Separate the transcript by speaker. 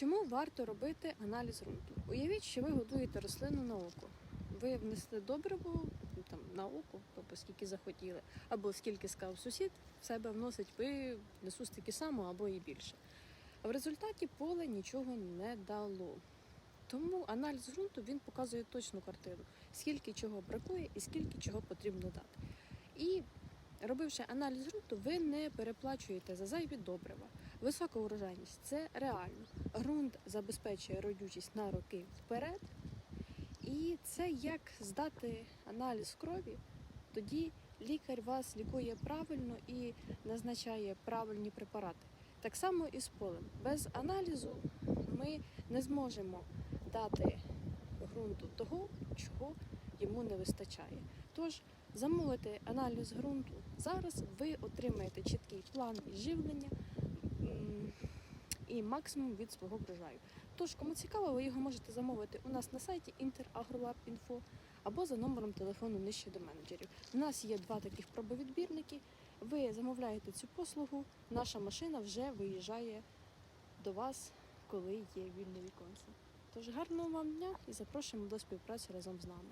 Speaker 1: Чому варто робити аналіз ґрунту? Уявіть, що ви годуєте рослину на око. Ви внесли добриво там на око, тобто скільки захотіли, або скільки сказав сусід, в себе вносить, ви несу стільки само або і більше. А в результаті поле нічого не дало. Тому аналіз ґрунту він показує точну картину, скільки чого бракує і скільки чого потрібно дати. І робивши аналіз ґрунту, ви не переплачуєте за зайві добрива. Висока урожайність це реально. Ґрунт забезпечує родючість на роки вперед. І це як здати аналіз крові, тоді лікар вас лікує правильно і назначає правильні препарати. Так само і з полем. Без аналізу ми не зможемо дати ґрунту того, чого йому не вистачає. Тож замовити аналіз ґрунту зараз, ви отримаєте чіткий план живлення і максимум від свого врожаю. Тож, кому цікаво, ви його можете замовити у нас на сайті interagrolab.info або за номером телефону нижче до менеджерів. У нас є два таких пробовідбірники. Ви замовляєте цю послугу, наша машина вже виїжджає до вас, коли є вільне віконце. Тож гарного вам дня і запрошуємо до співпраці разом з нами.